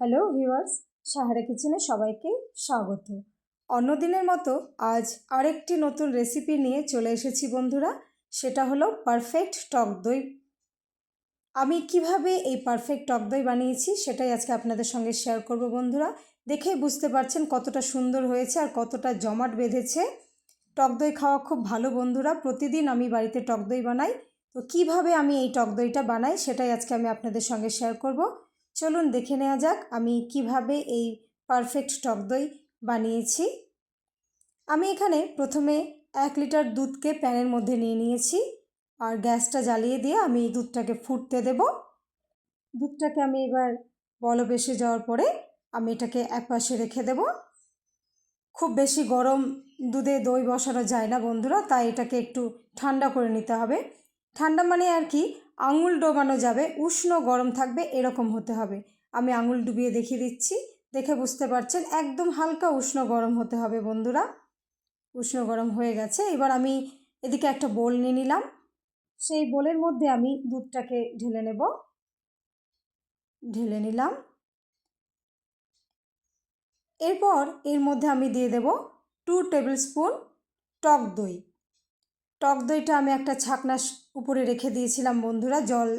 Hello viewers Sahara কিচেনে সবাইকে স্বাগত। অন্যদিনের মতো আজ আরেকটি নতুন রেসিপি নিয়ে চলে এসেছি বন্ধুরা। সেটা হলো পারফেক্ট টক দই। আমি কীভাবে এই পারফেক্ট টক দই বানিয়েছি সেটাই আজকে আপনাদের সঙ্গে শেয়ার করব বন্ধুরা। দেখেই বুঝতে পারছেন কতটা সুন্দর হয়েছে আর কতটা জমাট বেঁধেছে। টক দই খাওয়া খুব ভালো বন্ধুরা। প্রতিদিন আমি বাড়িতে টক দই বানাই। তো কীভাবে আমি এই টক দইটা বানাই সেটাই আজকে আমি আপনাদের সঙ্গে শেয়ার করব। চলুন দেখে নেওয়া যাক আমি কীভাবে এই পারফেক্ট টক দই বানিয়েছি। আমি এখানে প্রথমে এক লিটার দুধকে প্যানের মধ্যে নিয়ে নিয়েছি আর গ্যাসটা জ্বালিয়ে দিয়ে আমি এই দুধটাকে ফুটতে দেব। দুধটাকে আমি এবার বলব এসে যাওয়ার পরে আমি এটাকে একপাশে রেখে দেব। খুব বেশি গরম দুধে দই বসানো যায় না বন্ধুরা, তাই এটাকে একটু ঠান্ডা করে নিতে হবে। ঠান্ডা মানে আর কি আঙুল ডোবানো যাবে, উষ্ণ গরম থাকবে, এরকম হতে হবে। আমি আঙুল ডুবিয়ে দেখিয়ে দিচ্ছি। দেখে বুঝতে পারছেন, একদম হালকা উষ্ণ গরম হতে হবে বন্ধুরা। উষ্ণ গরম হয়ে গেছে। এবার আমি এদিকে একটা বোল নিয়ে নিলাম। সেই বোলের মধ্যে আমি দুধটাকে ঢেলে নেব। ঢেলে নিলাম। এরপর এর মধ্যে আমি দিয়ে দেব টু টেবিল স্পুন টক দই। টক দইটা আমি একটা ছাকনা উপরে রেখে দিয়েছিলাম বন্ধুরা, জল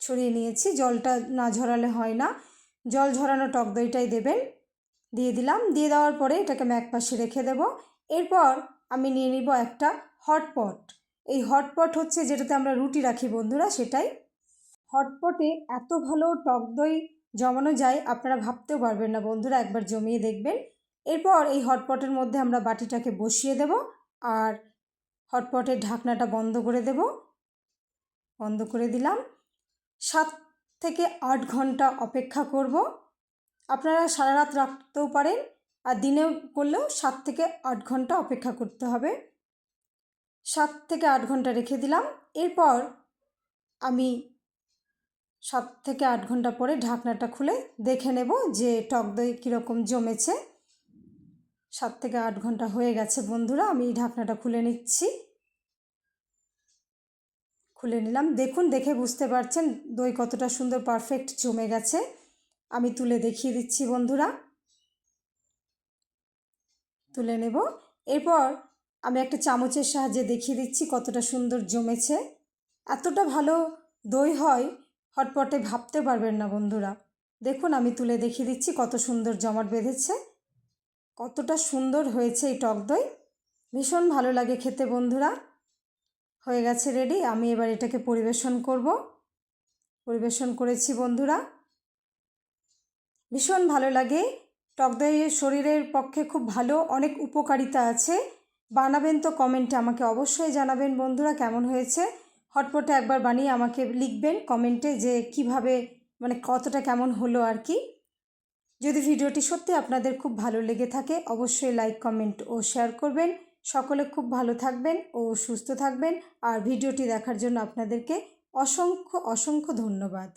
ছড়িয়ে নিয়েছি, জলটা না ঝরালে হয় না। জল ঝরানো টক দইটাই দেবেন, দিয়ে দিলাম, দিয়ে দেওয়ার পরে এটাকে আমি রেখে দেব। এরপর আমি নিয়ে নিব একটা হটপট এই হটপট হচ্ছে যেটাতে আমরা রুটি রাখি বন্ধুরা, সেটাই। হটপটে এত ভালো টক দই জমানো যায়, আপনারা ভাবতেও পারবেন না বন্ধুরা, একবার জমিয়ে দেখবেন। এরপর এই হটপটের মধ্যে আমরা বাটিটাকে বসিয়ে দেব, আর হটপটের ঢাকনাটা বন্ধ করে দেব। বন্ধ করে দিলাম। সাত থেকে আট ঘণ্টা অপেক্ষা করব। আপনারা সারা রাত রাখতেও পারেন আর দিনে করলেও সাত থেকে আট ঘণ্টা অপেক্ষা করতে হবে। সাত থেকে আট ঘণ্টা রেখে দিলাম। এরপর আমি সাত থেকে আট ঘণ্টা পরে ঢাকনাটা খুলে দেখে নেব যে টক দই কীরকম জমেছে। সাত থেকে আট ঘণ্টা হয়ে গেছে বন্ধুরা, আমি ঢাকনাটা খুলে নিচ্ছি। খুলে নিলাম। দেখুন, দেখে বুঝতে পারছেন দই কতটা সুন্দর পারফেক্ট জমে গেছে। আমি তুলে দেখিয়ে দিচ্ছি বন্ধুরা। তুলে নেব। এরপর আমি একটা চামচের সাহায্যে দেখিয়ে দিচ্ছি কতটা সুন্দর জমেছে। এতটা ভালো দই হয়, হটপটে ভাবতে পারবেন না বন্ধুরা। দেখুন, আমি তুলে দেখিয়ে দিচ্ছি কত সুন্দর জমাট বেঁধেছে। কতটা সুন্দর হয়েছে এই টক দই। ভীষণ ভালো লাগে খেতে বন্ধুরা। হয়ে গেছে রেডি আমি এবার এটাকে পরিবেশন করব। পরিবেশন করেছি বন্ধুরা। ভীষণ ভালো লাগে। টক দইয়ের শরীরের পক্ষে খুব ভালো, অনেক উপকারিতা আছে। বানাবেন তো কমেন্টে আমাকে অবশ্যই জানাবেন বন্ধুরা কেমন হয়েছে। হটপটে একবার বানিয়ে আমাকে লিখবেন কমেন্টে যে কীভাবে মানে কতটা কেমন হলো আর কি। যদি ভিডিওটি সত্যি আপনাদের খুব ভালো লেগে থাকে, অবশ্যই লাইক কমেন্ট ও শেয়ার করবেন। সকলে খুব ভালো থাকবেন ও সুস্থ থাকবেন। আর ভিডিওটি দেখার জন্য আপনাদেরকে অসংখ্য অসংখ্য ধন্যবাদ।